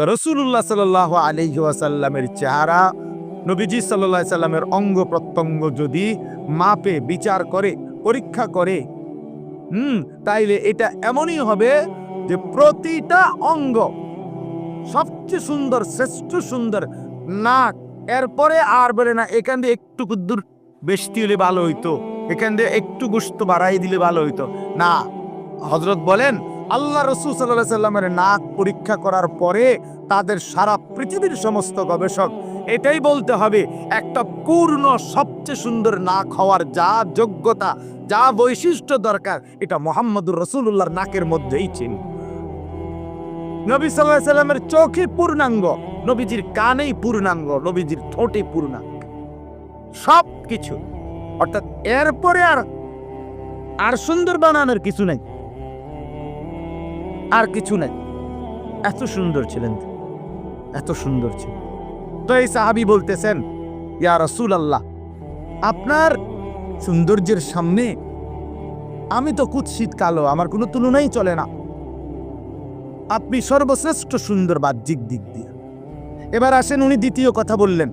তো রসুল্লাহ সাল আলহি ওয়াসাল্লামের চেহারা, নবীজি সাল্লাহ সাল্লামের অঙ্গ প্রত্যঙ্গ যদি মাপে, বিচার করে, পরীক্ষা করে, হুম, তাইলে এটা এমনই হবে যে প্রতিটা অঙ্গ সবচেয়ে সুন্দর, শ্রেষ্ঠ সুন্দর নাক, এরপরে আর বলে না, এখান দিয়ে একটু দূর বেশি হলে ভালো হইতো, এখান দিয়ে একটু গুস্ত বাড়াই দিলে ভালো হইতো। না হজরত বলেন আল্লাহ রসুল সাল্লাহ সাল্লামের নাক পরীক্ষা করার পরে তাদের সারা পৃথিবীর সমস্ত গবেষক এটাই বলতে হবে, একটা পূর্ণ, সবচেয়ে সুন্দর নাক হওয়ার যা যোগ্যতা, যা বৈশিষ্ট্য দরকার, এটা মোহাম্মদুর রসুল্লাহর নাকের মধ্যেই চিন নবী সাল্লাহ সাল্লামের চোখে পূর্ণাঙ্গ, নবীজির কানেই পূর্ণাঙ্গ, নবীজির ঠোঁটে পূর্ণাঙ্গ। সব কিছু অর্থাৎ এরপরে আর আর সুন্দর বানানোর কিছু নাই। আর কিছু নাই। এত সুন্দর ছিলেন এত সুন্দর ছিল তো এই সাহাবি বলতেছেন, ইয়া রসুল আল্লাহ আপনার সৌন্দর্যের সামনে আমি তো কুৎসিত কালো, আমার কোনো তুলনাই চলে না। আপনি সর্বশ্রেষ্ঠ সুন্দর বাহ্যিক দিক দিয়ে। এবার আসেন, উনি দ্বিতীয় কথা বললেন।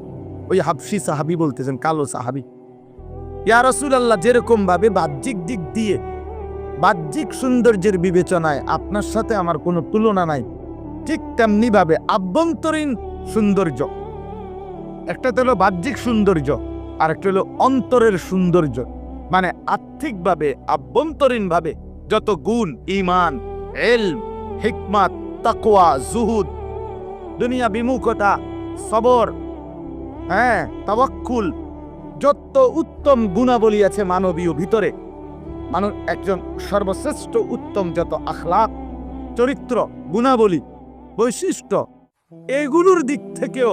ওই হাফসি সাহাবি বলতেছেন, কালো সাহাবি, ইয়া রসুল আল্লাহ যেরকম ভাবে বাহ্যিক দিক দিয়ে বাহ্যিক সৌন্দর্যের বিবেচনায় আপনার সাথে আমার কোনো তুলনা নাই। ঠিক তেমনি ভাবে আভ্যন্তরীণ সৌন্দর্য। একটা হলো বাহ্যিক সৌন্দর্য আর একটা হলো অন্তরের সৌন্দর্য। মানে আর্থিকভাবে, আভ্যন্তরীণভাবে যত গুণ ইমান এল হিকমাত তাকোয়া জুহুদ, দুনিয়া বিমুখতা, সবর হ্যাঁ তাওয়াক্কুল, যত উত্তম গুণাবলী আছে মানবীয় ভিতরে মানুষ একজন সর্বশ্রেষ্ঠ উত্তম যত আখলাক, চরিত্র, গুণাবলী, বৈশিষ্ট্য, এগুলোর দিক থেকেও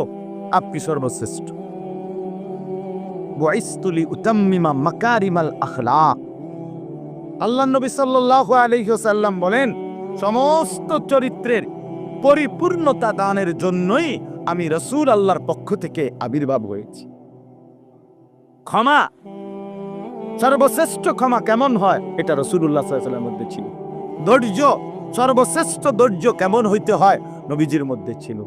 আপনি সর্বশ্রেষ্ঠ। ওয়াইস্তুলি উতাম্মিমা মাকারিমাল আখলাক। আল্লাহ নবী সাল্লাল্লাহু আলাইহি বলেন, সমস্ত চরিত্রের পরিপূর্ণতা দানের জন্যই আমি রসূল আল্লাহর পক্ষ থেকে আবির্ভাব হয়েছি। ক্ষমা সর্বশ্রেষ্ঠ ক্ষমা কেমন হয়? এটা রসুল্লাহ সাল্লামের মধ্যে ছিল। ধৈর্য, সর্বশ্রেষ্ঠ ধৈর্য কেমন হইতে হয়? নবীজির মধ্যে ছিল।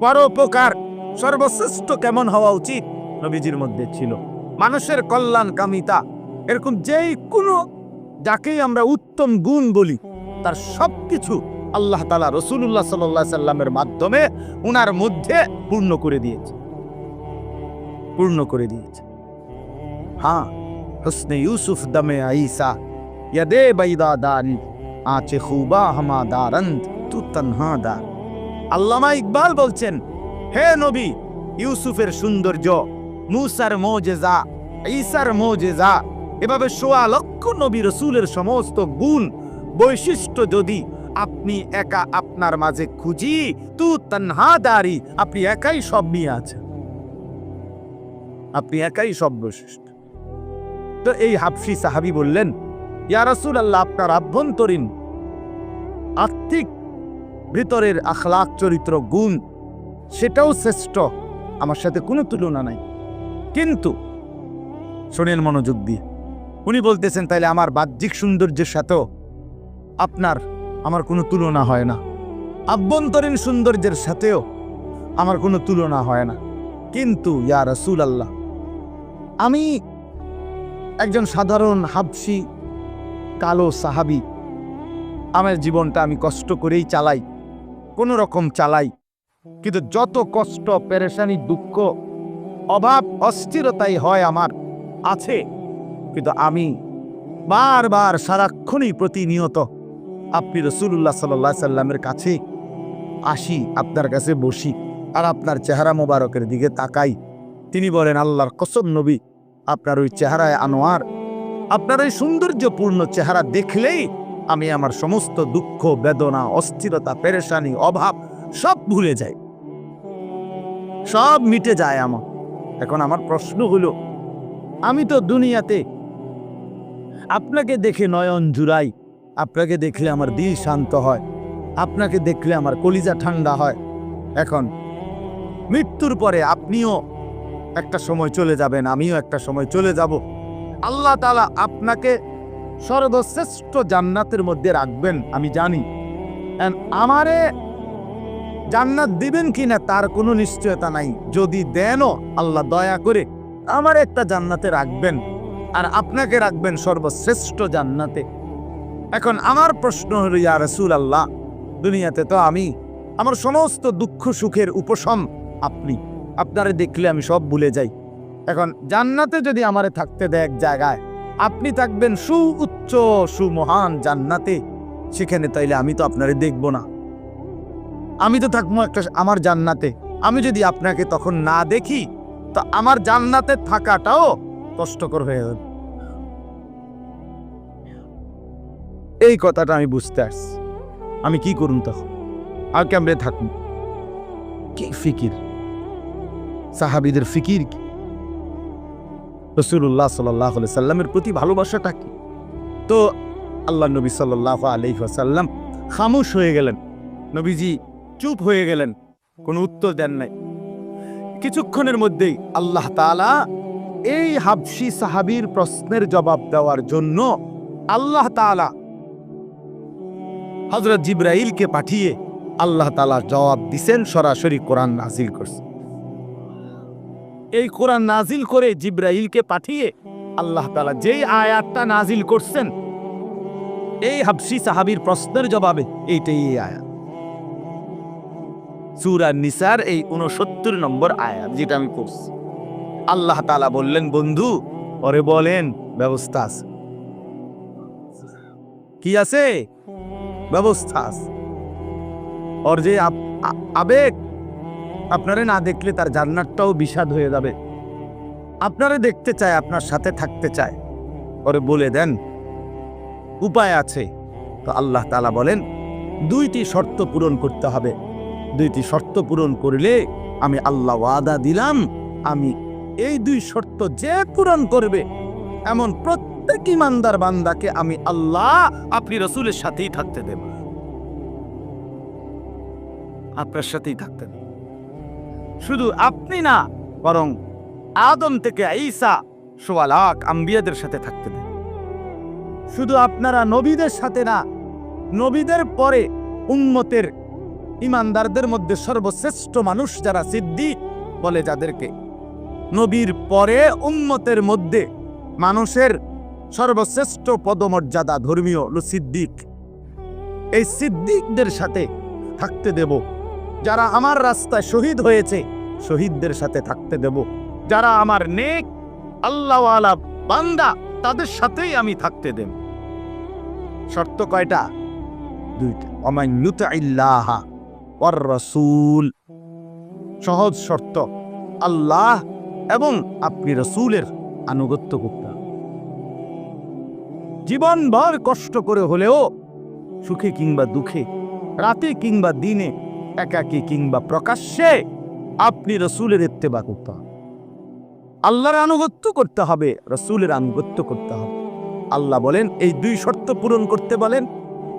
পরোপকার, সর্বশ্রেষ্ঠ কেমন হওয়া উচিত? নবীজির মধ্যে ছিল। মানুষের কল্যাণ কামিতা। এরকম যেই কোনো যাকেই আমরা উত্তম গুণ বলি, তার সবকিছু আল্লাহ তালা রসুল্লাহ সাল্লাহ সাল্লামের মাধ্যমে উনার মধ্যে পূর্ণ করে দিয়েছে। পূর্ণ করে দিয়েছে। হ্যাঁ হসনে ইউসুফ দমে আইসা ইয়দে বৈদা দারি আচে খুবা হামা দারন্ত তু তন্হা দার আল্লামা ইকবাল বলছেন হে নবী ইউসুফের সৌন্দর্য মুসার মোজেজা ঈসার মোজেজা এভাবে সোয়া লক্ষ নবী রসুলের সমস্ত গুণ, বৈশিষ্ট্য যদি আপনি একা আপনার মাঝে খুঁজি, তু তন্হাদারি আপনি একাই সব নিয়ে আছেন। আপনি একাই সব বৈশিষ্ট্য। তো এই হাফসি সাহাবি বললেন, ইয়া রাসূল আল্লাহ আপনার আভ্যন্তরীণ আর্থিক ভিতরের আখলাক চরিত্র গুণ, সেটাও শ্রেষ্ঠ। আমার সাথে কোনো তুলনা নাই। কিন্তু শোনেন মনোযোগ দিয়ে, উনি বলতেছেন, তাইলে আমার বাহ্যিক সৌন্দর্যের সাথেও আপনার, আমার কোনো তুলনা হয় না। আভ্যন্তরীণ সৌন্দর্যের সাথেও আমার কোনো তুলনা হয় না। কিন্তু ইয়া রাসূল আল্লাহ আমি একজন সাধারণ হাবসি কালো সাহাবি। আমার জীবনটা আমি কষ্ট করেই চালাই, কোনো রকম চালাই। কিন্তু যত কষ্ট, পেরেশানি, দুঃখ, অভাব, অস্থিরতাই হয় আমার, আছে। কিন্তু আমি বারবার সারাক্ষণই প্রতিনিয়ত আপনি রসুল্লাহ সাল্লা সাল্লামের কাছে আসি, আপনার কাছে বসি, আর আপনার চেহারা মোবারকের দিকে তাকাই। তিনি বলেন, আল্লাহর কসম নবী আপনার ওই চেহারায় আনোয়ার, আপনার ওই সৌন্দর্যপূর্ণ চেহারা দেখলেই আমি আমার সমস্ত দুঃখ, বেদনা, অস্থিরতা, পেরেশানি, অভাব সব ভুলে যাই। সব মিটে যায় আমার। এখন আমার প্রশ্ন হলো, আমি তো দুনিয়াতে আপনাকে দেখে নয়ন জুড়াই, আপনাকে দেখলে আমার দিল শান্ত হয়, আপনাকে দেখলে আমার কলিজা ঠান্ডা হয়। এখন মৃত্যুর পরে আপনিও একটা সময় চলে যাবেন, আমিও একটা সময় চলে যাব। আল্লাহ তালা আপনাকে সর্বশ্রেষ্ঠ জান্নাতের মধ্যে রাখবেন, আমি জানি। আমারে জান্নাত দিবেন কিনা তার কোনো নিশ্চয়তা নাই। যদি দেনও, আল্লাহ দয়া করে আমার একটা জান্নাতে রাখবেন। আর আপনাকে রাখবেন সর্বশ্রেষ্ঠ জান্নাতে। এখন আমার প্রশ্ন হলো, ইয়া রসুল আল্লাহ দুনিয়াতে তো আমি, আমার সমস্ত দুঃখ সুখের উপশম আপনি। আপনারে দেখলে আমি সব ভুলে যাই। এখন জান্নাতে যদি আমারে থাকতে দেয় এক জায়গায়, আপনি থাকবেন সু উচ্চ সুমহান জান্নাতে। সেখানে তাইলে আমি তো আপনারে দেখব না। আমি তো থাকব একটা আমার জান্নাতে। আমি যদি আপনাকে তখন না দেখি, তো আমার জান্নাতে থাকাটাও কষ্টকর হয়ে যাবে। এই কথাটা আমি বুঝতে আসছি। আমি কি করুন তখন? আর কেমনে থাকুন কি ফিকির? সাহাবিদের ফিকির কি? রসুল্লাহ সাল্লাহ সাল্লামের প্রতি ভালোবাসাটা কি? তো আল্লাহ নবী সাল্লাহ আলহিহাসাল্লাম খামোশ হয়ে গেলেন। নবীজি চুপ হয়ে গেলেন, কোনো উত্তর দেন নাই। কিছুক্ষণের মধ্যেই আল্লাহ তাআলা এই হাবশি সাহাবীর প্রশ্নের জবাব দেওয়ার জন্য আল্লাহ তাআলা হজরত জিব্রাইলকে পাঠিয়ে আল্লাহ তাআলা জবাব দিছেন, সরাসরি কোরআন নাজিল করছে। এই কোরআন নাজিল করে জিব্রাইলকে পাঠিয়ে আল্লাহ তাআলা যেই আয়াতটা নাজিল করছেন, এই হাবশি সাহাবীর প্রশ্নের জবাবে এইটাই এই আয়াত। সুরা নিসার এই উনসত্তর নম্বর আয়াত যেটা আমি করছি আল্লাহ তালা বললেন, বন্ধু, পরে বলেন, ব্যবস্থা আছে। কি আছে? ব্যবস্থা আছে। ওর যে আবেগ আপনারে না দেখলে তার জান্নাতটাও বিষাদ হয়ে যাবে। আপনারে দেখতে চায়, আপনার সাথে থাকতে চায়। পরে বলে দেন, উপায় আছে। তো আল্লাহ তালা বলেন, দুইটি শর্ত পূরণ করতে হবে। দুইটি শর্ত পূরণ করলে আমি আল্লাহ ওয়াদা দিলাম, আমি এই দুই শর্ত যে পূরণ করবে, এমন প্রত্যেক ইমানদার বান্দাকে আমি আল্লাহ, আপনি রসুলের সাথেই থাকতে দেব। আপনার সাথেই থাকতে দেব। শুধু আপনি না, বরং আদম থেকে ঈসা সোয়া লাখ আম্বিয়াদের সাথে থাকতে দেব শুধু আপনারা নবীদের সাথে না, নবীদের পরে উন্মতের ইমানদারদের মধ্যে সর্বশ্রেষ্ঠ মানুষ যারা সিদ্দিক বলে যাদেরকে, নবীর পরে উম্মতের মধ্যে মানুষের সর্বশ্রেষ্ঠ পদমর্যাদা ধর্মীয় সিদ্দিক। এই সিদ্দিকদের সাথে থাকতে দেব যারা আমার রাস্তায় শহীদ হয়েছে, শহীদদের সাথে থাকতে দেব। যারা আমার নেক, আল্লাহওয়ালা বান্দা, তাদের সাথেই আমি থাকতে দেব। শর্ত কয়টা? দুইটা। অমাইন ইল্লাহা রসুল। সহজ শর্ত। আল্লাহ এবং আপনি রসুলের আনুগত্য করতে। জীবনভর কষ্ট করে হলেও সুখে কিংবা দুঃখে, রাতে কিংবা দিনে একাকী কিংবা প্রকাশ্যে আপনি রসুলের ইত্তেবা করতে হবে। আল্লাহর আনুগত্য করতে হবে, রসুলের আনুগত্য করতে হবে। আল্লাহ বলেন, এই দুই শর্ত পূরণ করতে বলেন,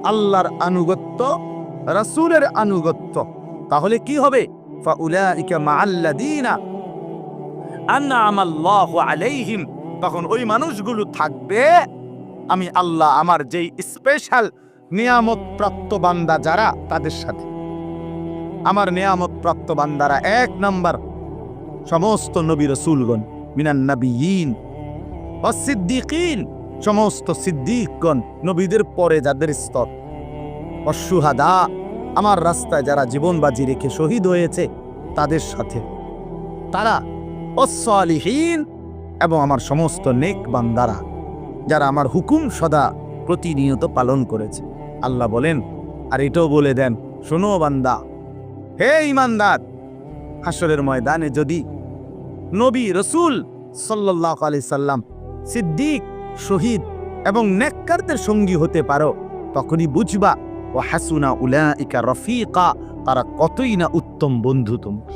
আল্লাহর আনুগত্য, রাসূলের আনুগত্য। তাহলে কি হবে? তখন ওই মানুষগুলো থাকবে, আমি আল্লাহ আমার যেই স্পেশাল নিয়ামত প্রাপ্ত বান্দা যারা, তাদের সাথে। আমার নিয়ামত প্রাপ্ত বান্দারা এক নাম্বার। সমস্ত নবী রসুলগণ, মিনান নবীন সমস্ত সিদ্দিকগণ, নবীদের পরে যাদের স্তর। অসুহাদা আমার রাস্তায় যারা জীবন বাজি রেখে শহীদ হয়েছে, তাদের সাথে। তারা অসলিহীন এবং আমার সমস্ত নেক বান্দারা, যারা আমার হুকুম সদা প্রতিনিয়ত পালন করেছে। আল্লাহ বলেন, আর এটাও বলে দেন, শোনো বান্দা হে ইমানদার হাসরের ময়দানে যদি নবী রসুল সাল্লাহ আলি সাল্লাম সিদ্দিক, শহীদ এবং নেককারদের সঙ্গী হতে পারো, তখনই বুঝবা ও হাসুনা উলাইকা রফিকা তারা কতই না উত্তম বন্ধু তোমার।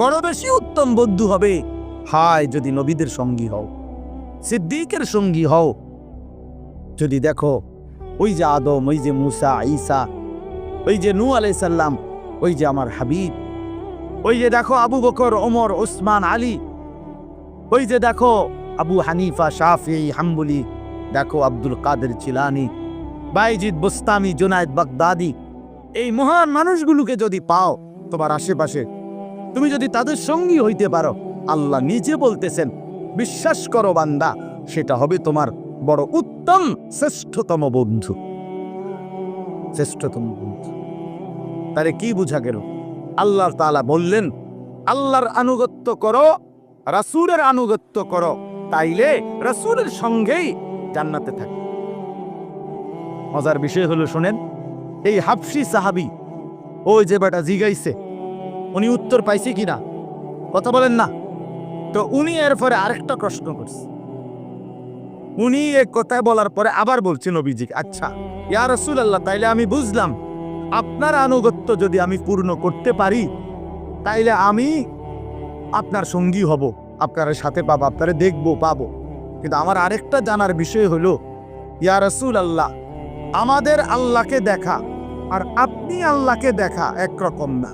বড় বেশি উত্তম বন্ধু হবে, হায়, যদি নবীদের সঙ্গী হও, সিদ্দিকের সঙ্গী হও। যদি দেখো, ওই যে আদম, ওই যে মুসা, ঈসা ওই যে নূ আলাইসাল্লাম ওই যে আমার হাবিব, ওই যে দেখো আবু বকর, ওমর ওসমান আলী, ওই যে দেখো আবু হানিফা, শাফি, হাম্বুলি, দেখো আব্দুল কাদের চিলানি, বাইজিদ বুস্তামি জুনায়দ বাগদাদি, এই মহান মানুষগুলোকে যদি পাও তোমার আশেপাশে, তুমি যদি তাদের সঙ্গী হইতে পারো, আল্লাহ নিজে বলতেছেন, বিশ্বাস করো বান্দা, সেটা হবে তোমার বড় উত্তম শ্রেষ্ঠতম বন্ধু। শ্রেষ্ঠতম বন্ধু। তারে কি বুঝা গেল? আল্লাহর তাআলা বললেন, আল্লাহর আনুগত্য করো, রাসূলের আনুগত্য করো, তাইলে রাসূলের সঙ্গেই জান্নাতে থাকবে। মজার বিষয় হলো, শোনেন, এই হাফসি সাহাবি ওই যে বেটা জিগাইছে, উনি উত্তর পাইছে কিনা? কথা বলেন না। তো উনি এর পরে আরেকটা প্রশ্ন করছে। উনি এক কথা বলার পরে আবার বলছে নবীজি আচ্ছা ইয়া রসুল আল্লাহ তাইলে আমি বুঝলাম আপনার আনুগত্য যদি আমি পূর্ণ করতে পারি, তাইলে আমি আপনার সঙ্গী হব, আপনার সাথে পাবো, আপনারে দেখব, পাবো। কিন্তু আমার আরেকটা জানার বিষয় হলো, ইয়া রসুল আল্লাহ আমাদের আল্লাহকে দেখা আর আপনি আল্লাহকে দেখা একরকম না।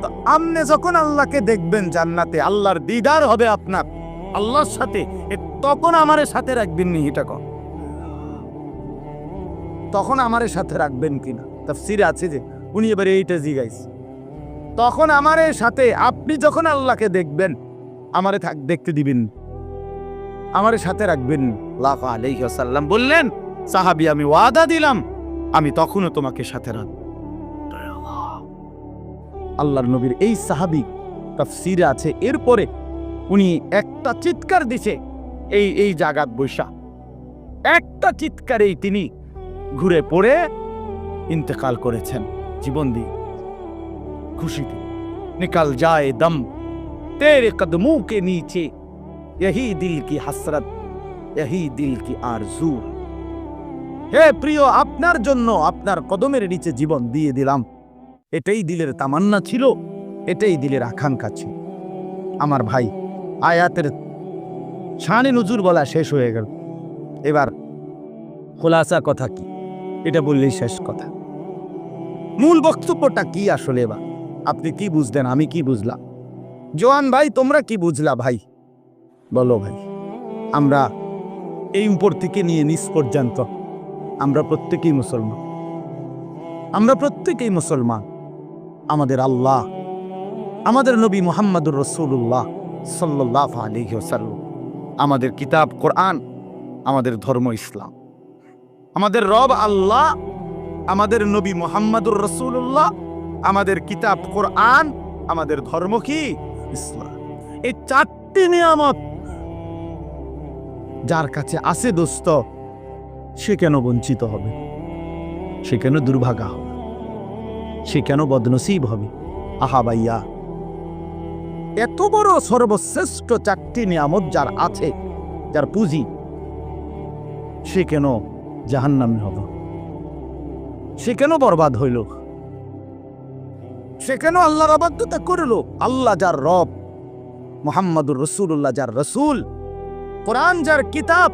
তো আপনি যখন আল্লাহকে দেখবেন জান্নাতে, আল্লাহর দিদার হবে আপনার। আল্লাহর সাথে তখন আমারে সাথে রাখবেন নি কন। তখন আমারে সাথে রাখবেন কিনা? তাফসিরে আছে যে, উনি এবারে এইটা জিগাইছে তখন আমারে সাথে আপনি যখন আল্লাহকে দেখবেন, আমারে থাক, দেখতে দিবেন। আমারে সাথে রাখবেন। লাফ আলাইহি ওয়াসাল্লাম বললেন, সাহাবি, আমি ওয়াদা দিলাম, আমি তখনও তোমাকে সাথে রাখব আল্লাহর নবীর এই সাহাবি তাফসিরে আছে, এরপরে উনি একটা চিৎকার দিছে, এই এই জাগাত বৈশা। একটা চিৎকারেই তিনি ঘুরে পড়ে ইন্তেকাল করেছেন জীবন দিয়ে খুশিতে নিকাল যায় দম তেরে কদমों के नीचे यही दिल की हसरत यही दिल की आरजू হে প্রিয় আপনার জন্য আপনার কদমের নিচে জীবন দিয়ে দিলাম এটাই দিলের তামান্না ছিল এটাই দিলের আকাঙ্ক্ষা ছিল আমার ভাই আয়াতের শানে নজুর বলা শেষ হয়ে গেল এবার খোলাসা কথা কি এটা বললেই শেষ কথা। মূল বক্তব্যটা কি আসলে বা? আপনি কি বুঝলেন, আমি কি বুঝলাম? জোয়ান ভাই, তোমরা কি বুঝলা ভাই? বলো ভাই, আমরা এই উপর থেকে নিয়ে নিচ পর্যন্ত, আমরা প্রত্যেকেই মুসলমান। আমরা প্রত্যেকেই মুসলমান। আমাদের আল্লাহ, আমাদের নবী মোহাম্মদুর রসুল্লাহ সাল্লাহ আলহিহসাল্লাম আমাদের কিতাব, কোরআন, আমাদের ধর্ম ইসলাম। আমাদের রব আল্লাহ, আমাদের নবী মোহাম্মদুর রসুল্লাহ আমাদের কিতাব কোরআন, আমাদের ধর্ম কি? ইসলাম। এই চারটি নিয়ামত যার কাছে আছে দোস্ত, সে কেন বঞ্চিত হবে? সে কেন দুর্ভাগা হবে? সে কেন বদনসিব হবে? আহা ভাইয়া, এত বড় সর্বশ্রেষ্ঠ চারটি নিয়ামত যার আছে, যার পুঁজি, সে কেন জাহান্নামে হবে। সে কেন বরবাদ হইল? সে কেন আল্লাহর অবাধ্যতা করল? আল্লাহ যার রব, মোহাম্মদুর রসুল্লাহ যার রসুল, কোরআন যার কিতাব,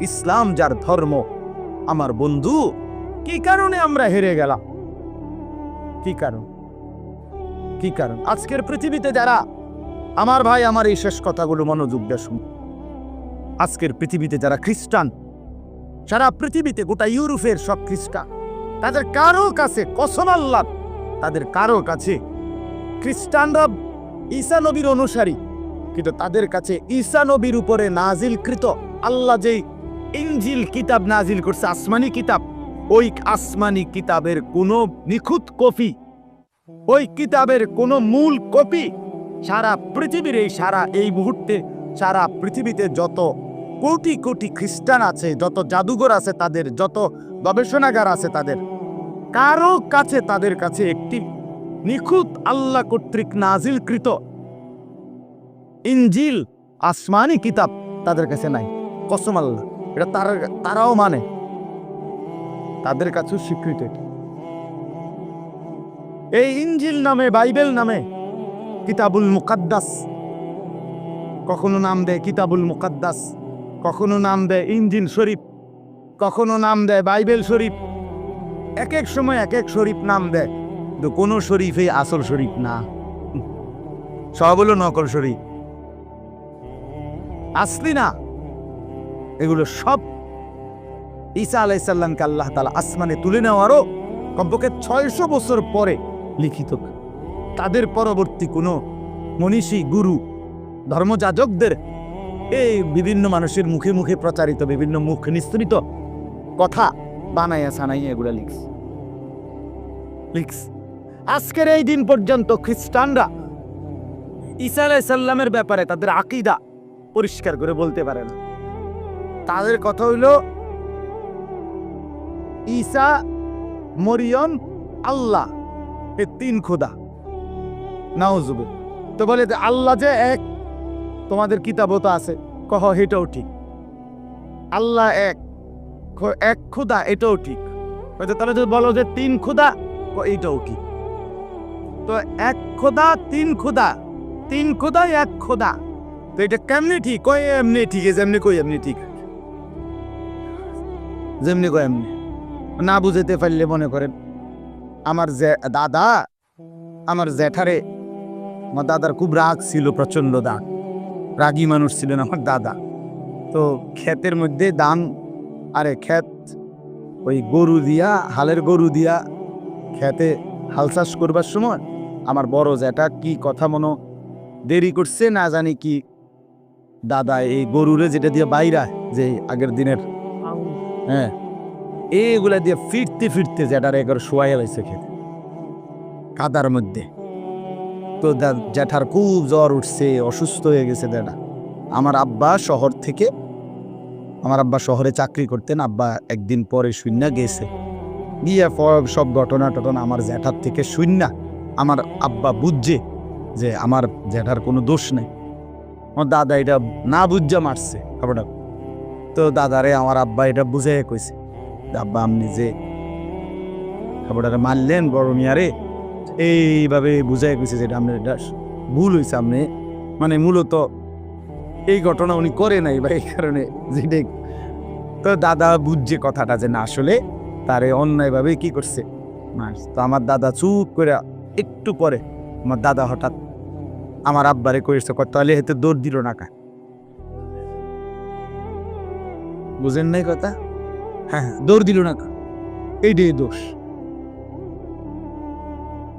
ইসলাম যার ধর্ম। আমার বন্ধু, কি কারণে আমরা হেরে গেলাম? কি কারণ? কি কারণ? আজকের পৃথিবীতে যারা, আমার ভাই আমার এই শেষ কথাগুলো মনোযোগ দিয়ে শুন আজকের পৃথিবীতে যারা খ্রিস্টান সারা পৃথিবীতে গোটা ইউরোপের সব খ্রিস্টান। তাদের কারও কাছে কসম আল্লাহ, তাদের কারও কাছে খ্রিস্টানরা ঈসা নবীর অনুসারী, কিন্তু তাদের কাছে ঈসা নবীর উপরে নাজিলকৃত আল্লাহ যেই ইঞ্জিল কিতাব নাজিল করছে, আসমানি কিতাব, ওই আসমানি কিতাবের কোনো নিখুঁত কপি, ওই কিতাবের কোনো মূল কপি সারা পৃথিবীর এই সারা এই মুহূর্তে, সারা পৃথিবীতে যত কোটি কোটি খ্রিস্টান আছে, যত জাদুঘর আছে তাদের, যত গবেষণাগার আছে তাদের। কারও কাছে তাদের কাছে একটি নিখুঁত আল্লাহ কর্তৃক নাজিলকৃত ইঞ্জিল আসমানি কিতাব তাদের কাছে নাই। কসম আল্লাহ, এটা তারা, তারাও মানে। তাদের কাছেও স্বীকৃত এই ইঞ্জিল নামে, বাইবেল নামে কিতাবুল মুকাদ্দাস। কখনো নাম দেয় কিতাবুল মুকাদ্দাস। কখনো নাম দেয় ইঞ্জিন শরীফ, কখনো নাম দেয় বাইবেল শরীফ। এক এক সময় এক এক শরীফ নাম দেয়, কিন্তু কোনো শরীফে আসল শরীফ না। সব হলো নকল শরীফ। আসলি না। এগুলো সব ঈসা আলাইসাল্লামকে আল্লাহ তালা আসমানে তুলে নেওয়ারও কমপক্ষে ছয়শো বছর পরে লিখিত। তাদের পরবর্তী কোনো মনীষী, গুরু, ধর্মযাজকদের এই বিভিন্ন মানুষের মুখে মুখে প্রচারিত, বিভিন্ন মুখ নিঃসৃত কথা বানাইয়া সানাইয়া এগুলা লিখস লিখস আজকের এই দিন পর্যন্ত খ্রিস্টানরা ঈসা আলাইসাল্লামের ব্যাপারে তাদের আকিদা পরিষ্কার করে বলতে পারে না। তাদের কথা হইল, ঈসা, মরিয়ম, আল্লাহ, এ তিন খোদা। নাওজুবে তো বলে যে আল্লাহ যে এক তোমাদের কিতাবও তো আছে। কহ, এটাও ঠিক। আল্লাহ এক এক খুদা এটাও ঠিক। হয়তো তাহলে যদি বলো যে তিন খুদা ক এইটাও ঠিক। তো এক খোদা তিন খুদা তিন খোদা এক খোদা তো এটা কেমনি ঠিক? কয়, এমনি ঠিক যেমনি কই এমনি ঠিক। যেমনি কয়, এমনি। না বুঝাতে পারলে মনে করেন, আমার দাদা, আমার জ্যাঠারে আমার দাদার খুব রাগ ছিল প্রচণ্ড দাগ রাগী মানুষ ছিলেন আমার দাদা। তো ক্ষেতের মধ্যে দান আরে ক্ষেত, ওই গরু দিয়া, হালের গরু দিয়া খেতে হাল চাষ করবার সময় আমার বড় জ্যাঠা কি কথা মনো দেরি করছে না জানি কি। দাদা এই গরুরে যেটা দিয়ে বাইরা, যে আগের দিনের হ্যাঁ এইগুলা দিয়ে ফিরতে ফিরতে জ্যাঠার একবার শোয়াই লাইছে খেতে কাদার মধ্যে। তো জ্যাঠার খুব জ্বর উঠছে, অসুস্থ হয়ে গেছে দাদা আমার আব্বা শহর থেকে, আমার আব্বা শহরে চাকরি করতেন, আব্বা একদিন পরে শূন্য গেছে। গিয়ে সব ঘটনা টটনা আমার জ্যাঠার থেকে শূন্য আমার আব্বা বুঝছে যে আমার জ্যাঠার কোনো দোষ নেই। আমার দাদা এটা না বুঝা মারছে খবরটা তো দাদারে, আমার আব্বা এটা বুঝে কইছে। আব্বা আপনি যে খবরটা মারলেন বড় মিয়ারে এইভাবে বুঝাই কইছে যেটা আপনি এটা ভুল হয়েছে আপনি মানে মূলত এই ঘটনা উনি করে নাই বা এই কারণে যেটা তো দাদা বুঝছে কথাটা যে না আসলে তারে অন্যায়ভাবে কি করছে। তো আমার দাদা চুপ করে একটু পরে আমার দাদা হঠাৎ আমার আব্বারে কত তাহলে হেতে দৌড় দিল না কা? বুঝেন নাই কথা? হ্যাঁ হ্যাঁ, দৌড় দিল না কা? এইটাই দোষ।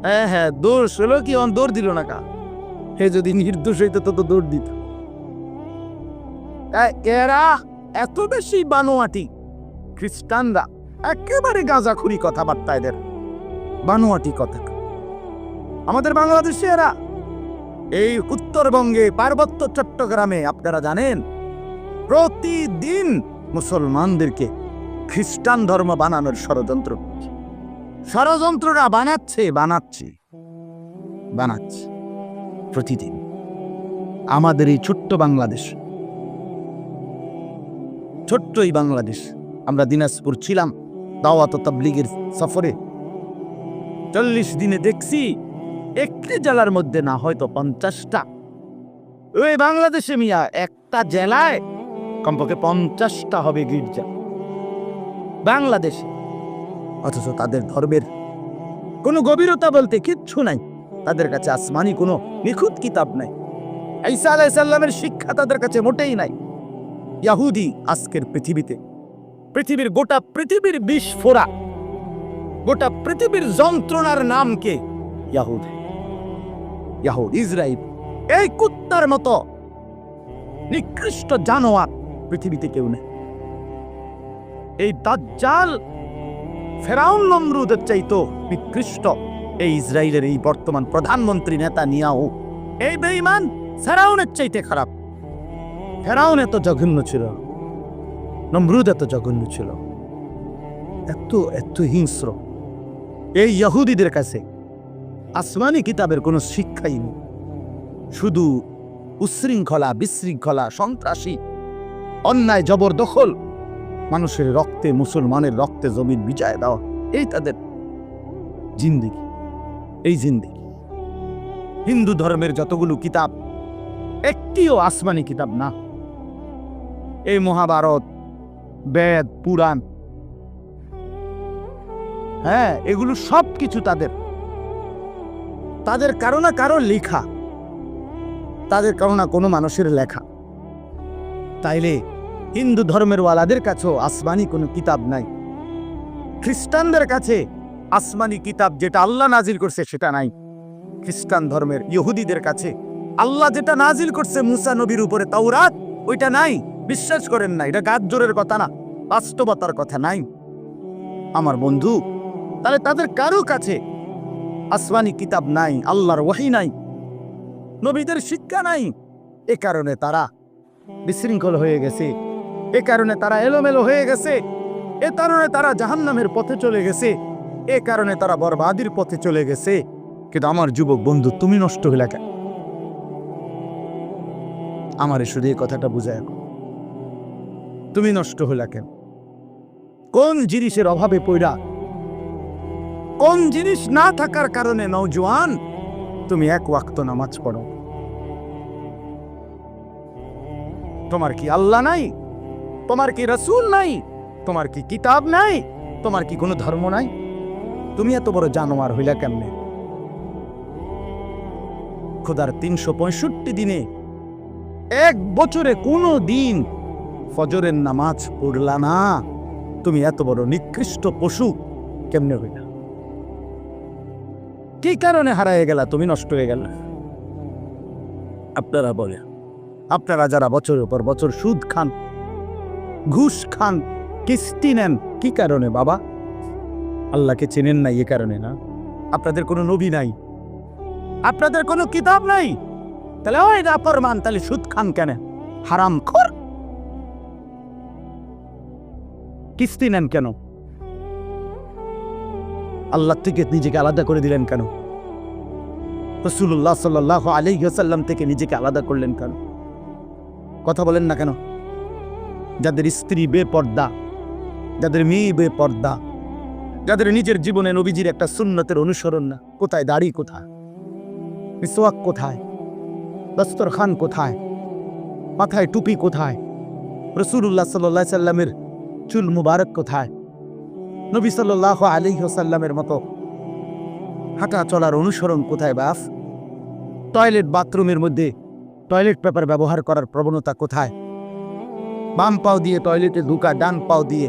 হ্যাঁ হ্যাঁ দোষ হলো কি, অন দৌড় দিল না কা? হে যদি নির্দোষ হইতো, তো তো দৌড় দিত। এরা এত বেশি বানোয়াটি। খ্রিস্টানরা একেবারে গাঁজাখুরি কথাবার্তা এদের। বানোয়াটি কথা। আমাদের বাংলাদেশে এরা, এই উত্তরবঙ্গে পার্বত্য চট্টগ্রামে, আপনারা জানেন, প্রতিদিন মুসলমানদেরকে খ্রিস্টান ধর্ম বানানোর ষড়যন্ত্র। ষড়যন্ত্ররা বানাচ্ছে বানাচ্ছে বানাচ্ছে প্রতিদিন। আমাদের এই ছোট্ট বাংলাদেশ, ছোট্ট এই বাংলাদেশ, আমরা দিনাজপুর ছিলাম, দাওয়াত তাবলিগের সফরে। চল্লিশ দিনে দেখছি, একটি জেলার মধ্যে না হয়তো পঞ্চাশটা। ওই বাংলাদেশে মিয়া, একটা জেলায় কমপক্ষে পঞ্চাশটা হবে গির্জা। বাংলাদেশে অথচ তাদের ধর্মের কোনো গভীরতা বলতে কিচ্ছু নাই। তাদের কাছে আসমানি কোনো নিখুঁত কিতাব নাই। ঈসা আলাইসাল্লামের শিক্ষা তাদের কাছে মোটেই নাই। ইয়াহুদি আজকের পৃথিবীতে, পৃথিবীর গোটা পৃথিবীর বিস্ফোরা গোটা পৃথিবীর যন্ত্রণার নামকে ইয়াহুদ। ইয়াহুদ ইসরায়েল এই কুত্তার মতো নিকৃষ্ট জানোয়ার পৃথিবীতে কেউ নেই। এই দাজ্জাল ফেরাউন নমরুদের চাইতো নিকৃষ্ট এই ইসরায়েলের এই বর্তমান প্রধানমন্ত্রী নেতা নিয়াও এই বেঈমান ফেরাউনের চাইতে খারাপ। ফেরাউন এত জঘন্য ছিল, নমরুদ এত জঘন্য ছিল, এত এত হিংস্র। এই ইহুদিদের কাছে আসমানি কিতাবের কোনো শিক্ষাই নেই। শুধু উশৃঙ্খলা, বিশৃঙ্খলা, সন্ত্রাসী, অন্যায়, জবরদখল মানুষের রক্তে, মুসলমানের রক্তে জমির বিজয় দেওয়া, এই তাদের জিন্দিগি, এই জিন্দিগি। হিন্দু ধর্মের যতগুলো কিতাব, একটিও আসমানি কিতাব না। এই মহাভারত, বেদ, পুরাণ হ্যাঁ এগুলো সব কিছু তাদের। তাদের কারও না কারও লেখা, তাদের কারও না কোনো মানুষের লেখা। তাইলে হিন্দু ধর্মের ওয়ালাদের কাছেও আসমানি কোনো কিতাব নাই। খ্রিস্টানদের কাছে আসমানি কিতাব যেটা আল্লাহ নাজিল করছে সেটা নাই। খ্রিস্টান ধর্মের ইহুদিদের কাছে আল্লাহ যেটা নাজিল করছে মুসা নবীর উপরে তাওরাত, ওইটা নাই। বিশ্বাস করেন না, এটা গাছ জোরের কথা না, বাস্তবতার কথা নাই। আমার বন্ধু, তাহলে তাদের কারও কাছে আসমানি কিতাব নাই, আল্লাহর ওয়াহি নাই, নবীদের শিক্ষা নাই। এ কারণে তারা বিশৃঙ্খল হয়ে গেছে। এ কারণে তারা এলোমেলো হয়ে গেছে। এ কারণে তারা জাহান্নামের পথে চলে গেছে। এ কারণে তারা বরবাদির পথে চলে গেছে। কিন্তু আমার যুবক বন্ধু, তুমি নষ্ট হইলা কেন? আমার শুধু এই কথাটা বুঝায় তুমি নষ্ট হইলা কেন? কোন জিনিসের অভাবে পইরা কোন জিনিস না থাকার কারণে নওজোয়ান, তুমি এক ওয়াক্ত নামাজ পড়ো। তোমার কি আল্লাহ নাই? তোমার কি রসুল নাই? তোমার কি কিতাব নাই? তোমার কি কোনো ধর্ম নাই? তুমি এত বড় জানোয়ার হইলা কেমনে? খোদার তিনশো পঁয়ষট্টি দিনে এক বছরে কোনো দিন ফজরের নামাজ পড়লা না। তুমি এত বড় নিকৃষ্ট পশু কেমনে হইলা? কি কারণে হারায় গেলা তুমি নষ্ট হয়ে গেল? আপনারা বলে আপনারা যারা বছরের পর বছর সুদ খান ঘুষ খান। কিস্তি নেন। কি কারণে, বাবা? আল্লাহকে চেনেন নাই এ কারণে না। আপনাদের কোনো নবী নাই। আপনাদের কোনো কিতাব নাই। তাহলে ওই রাপর মান তাহলে সুদ খান কেন? হারাম খর। কিস্তি নেন কেন? আল্লাহ থেকে নিজেকে আলাদা করে দিলেন কেন? রসুল্লাহ সাল্লাহ আলহ্লাম থেকে নিজেকে আলাদা করলেন কেন? কথা বলেন না কেন? যাদের স্ত্রী বেপর্দা, যাদের মেয়ে বেপর্দা, যাদের নিজের জীবনে নবীজির একটা সুন্নতের অনুসরণ না। কোথায় দাড়ি কোথায়? মিসওয়াক কোথায়? দস্তরখান কোথায়? মাথায় টুপি কোথায়? রসুল্লাহ সাল্লাহ সাল্লামের চুল মুবারক কোথায়? নবী সাল্লাহ আলী সাল্লামের মতো হাঁটা চলার অনুসরণ কোথায় বাস টয়লেট বাথরুমের মধ্যে টয়লেট পেপার ব্যবহার করার প্রবণতা কোথায়? বাম পাও দিয়ে টয়লেটে ঢুকা, ডান পাও দিয়ে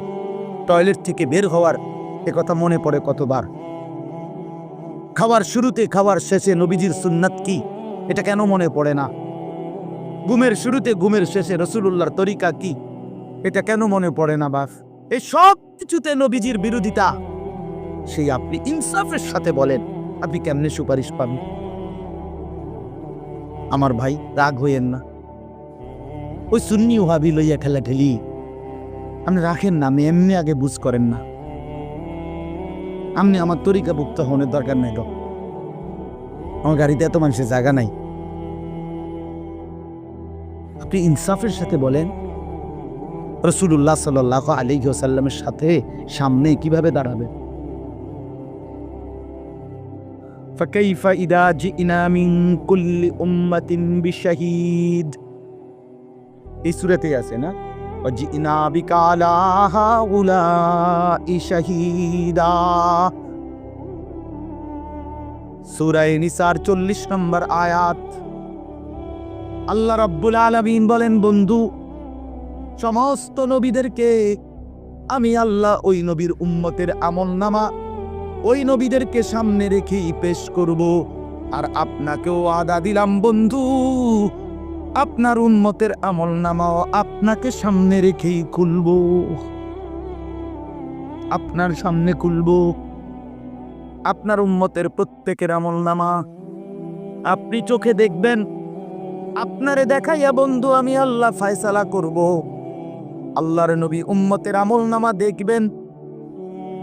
টয়লেট থেকে বের হওয়ার কথা মনে পড়ে কতবার? খাওয়ার শুরুতে, খাওয়ার শেষে নবীজির সুন্নাত কি? এটা কেন মনে পড়ে না? ঘুমের শুরুতে, ঘুমের শেষে রসুলুল্লাহর তরিকা কি? এটা কেন মনে পড়ে না বাস এই সব কিছুতে নবীজির বিরোধিতা। সেই আপনি ইনসাফের সাথে বলেন, আপনি কেমনে সুপারিশ পাবেন? আমার ভাই, রাগ হইয়েন না। ওই সুন্নি ওহাবি লইয়া ঠেলা ঠেলি আপনি রাখেন না আমি এমনি আগে বুঝ করেন না আপনি আমার তরিকা ভুক্ত হনের দরকার নাই তো আমার গাড়িতে এত মানুষের জায়গা নাই আপনি ইনসাফের সাথে বলেন রসুল্লাহ সাল্লাহ আলী সাল্লামের সাথে সামনে কিভাবে দাঁড়াবে فكيف إذا جئنا من كل أمة بشهيد এই সুরেতে আছে না? চল্লিশ নম্বর আয়াত। বলেন, বন্ধু, সমস্ত নবীদেরকে আমি আল্লাহ ওই নবীর উম্মতের আমল নামা ওই নবীদেরকে সামনে রেখেই পেশ করব। আর আপনাকেও আদা দিলাম, বন্ধু। আপনার উন্মতের আমল নামাও আপনাকে সামনে রেখেই খুলব। আপনার সামনে খুলব। আপনার উন্মতের প্রত্যেকের আমল নামা। আপনি চোখে দেখবেন, আপনারে দেখাইয়া, বন্ধু, আমি আল্লাহ ফায়সালা করব। আল্লাহর নবী উম্মতের আমল নামা দেখবেন।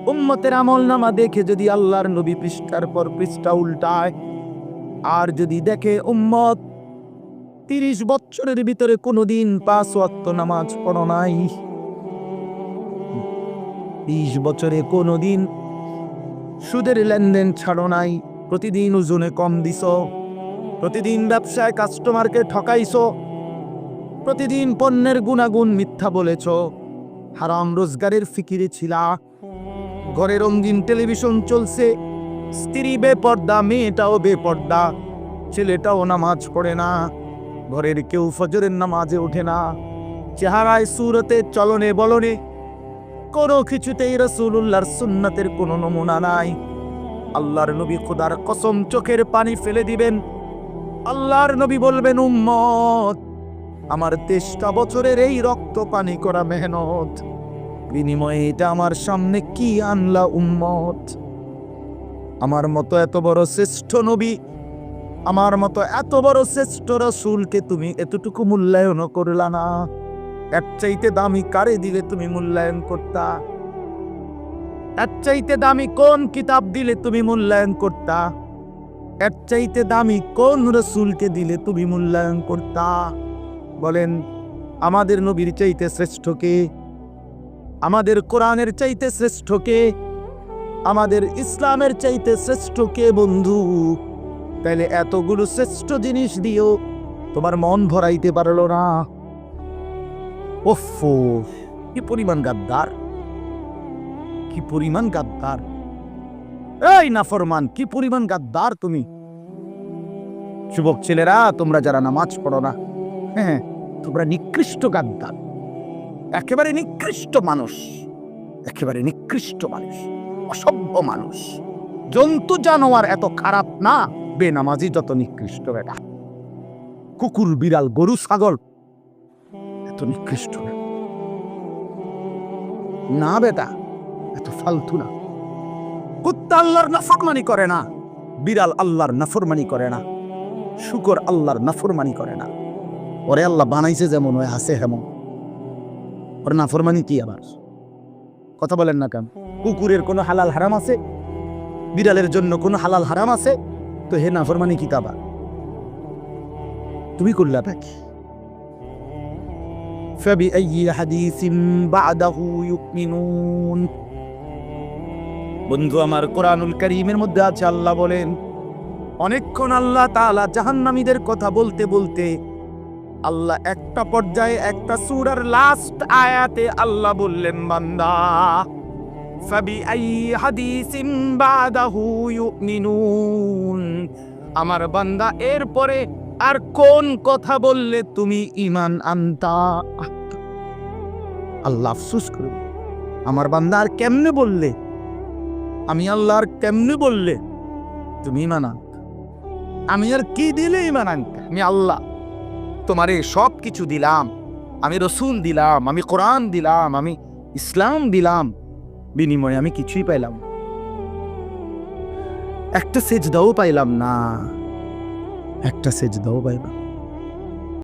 উম্মতের আমল নামা দেখে যদি আল্লাহর নবী পৃষ্ঠার পর পৃষ্ঠা উল্টায়, আর যদি দেখে, উম্মত তিরিশ বছরের ভিতরে কোনোদিন পাঁচ ওয়াক্ত নামাজ পড়ো নাই। বিশ বছরে কোনোদিন সুদের লেনদেন ছাড়ো নাই। প্রতিদিন ওজনে কম দিছ। প্রতিদিন ব্যবসায় কাস্টমারকে ঠকাইছ। প্রতিদিন পণ্যের গুণাগুণ মিথ্যা বলেছ। হারাম রোজগারের ফিকিরে ছিলা। ঘরে রঙিন টেলিভিশন চলছে। স্ত্রী বেপর্দা, মেয়েটাও বেপর্দা। ছেলেটাও নামাজ পড়ে না। ঘরের কেউ ফজরের নামাজে ওঠে না। চেহারায় সুরতে চলনে বলনে, কোনো কিছুতেই রসুল্লাহর সুন্নাতের কোনো নমুনা নাই। আল্লাহর নবী খোদার কসম চোখের পানি ফেলে দিবেন। আল্লাহর নবী বলবেন, উম্মত, আমার তেষ্টা বছরের এই রক্ত পানি করা মেহনত। বিনিময়ে এটা আমার সামনে কি আনলা, উম্মত? আমার মতো এত বড় শ্রেষ্ঠ নবী আমার মতো এত বড় শ্রেষ্ঠ রসুলকে তুমি এতটুকু মূল্যায়ন করলা না। এর চাইতে দামি কারে দিলে তুমি মূল্যায়ন করতা? এর চাইতে দামি কোন কিতাব দিলে তুমি মূল্যায়ন করতা? এর চাইতে দামি কোন রসুলকে দিলে তুমি মূল্যায়ন করতা? বলেন, আমাদের নবীর চাইতে শ্রেষ্ঠকে আমাদের কোরআনের চাইতে শ্রেষ্ঠকে আমাদের ইসলামের চাইতে শ্রেষ্ঠ কে বন্ধু? তাইলে এতগুলো শ্রেষ্ঠ জিনিস দিও তোমার মন ভরাইতে পারল না। ওফো, কি পরিমাণ গাদ্দার। কি পরিমাণ গাদ্দার। এই নাফরমান, কি পরিমাণ গাদ্দার তুমি। যুবক ছেলেরা, তোমরা যারা নামাজ পড়ো না হ্যাঁ তোমরা নিকৃষ্ট গাদ্দার। একেবারে নিকৃষ্ট মানুষ। একেবারে নিকৃষ্ট মানুষ। অসভ্য মানুষ। জন্তু জানোয়ার এত খারাপ না। বেনামাজি যত নিকৃষ্ট বেটা। কুকুর, বিড়াল, গরু, ছাগল, এত নিকৃষ্ট না। না বেটা, এত ফালতু না। কুত্তা আল্লাহর নাফরমানি করে না, বিড়াল আল্লাহর নাফরমানি করে না, শুকর আল্লাহর নাফরমানি করে না। ওরে আল্লাহ বানাইছে যেমন, ওই আছে হেমন। ওর নাফরমানি কি আবার? কথা বলেন না কেন? কুকুরের কোনো হালাল হারাম আছে? বিড়ালের জন্য কোনো হালাল হারাম আছে? তো হে নাফরমানি কি তাবা তুমি করলাটা কি فبأي حديث بعده يؤمنون বন্ধু আমার কোরআনুল করিমের মধ্যে আছে আল্লাহ বলেন অনেকক্ষণ আল্লাহ তাআলা জাহান্নামীদের কথা বলতে বলতে আল্লাহ একটা পর্যায়ে একটা সূরার লাস্ট আয়াতে আল্লাহ বললেন বান্দা আমার বান্দা, এরপরে আর কোন কথা বললে তুমি ইমান আনতা? আল্লাহ আফসুস করবে আমার বান্দা আর কেমনে বললে? আমি আল্লাহ আর কেমনে বললে তুমি ইমান আনতা? আমি আর কি দিলে ইমান আনতা? আমি আল্লাহ। তোমারে সব কিছু দিলাম। আমি রসুল দিলাম। আমি কোরআন দিলাম। আমি ইসলাম দিলাম। বিনিময়ে আমি কিছুই পাইলাম। একটা সেজদাও পাইলাম না একটা সেজদাও পাইলাম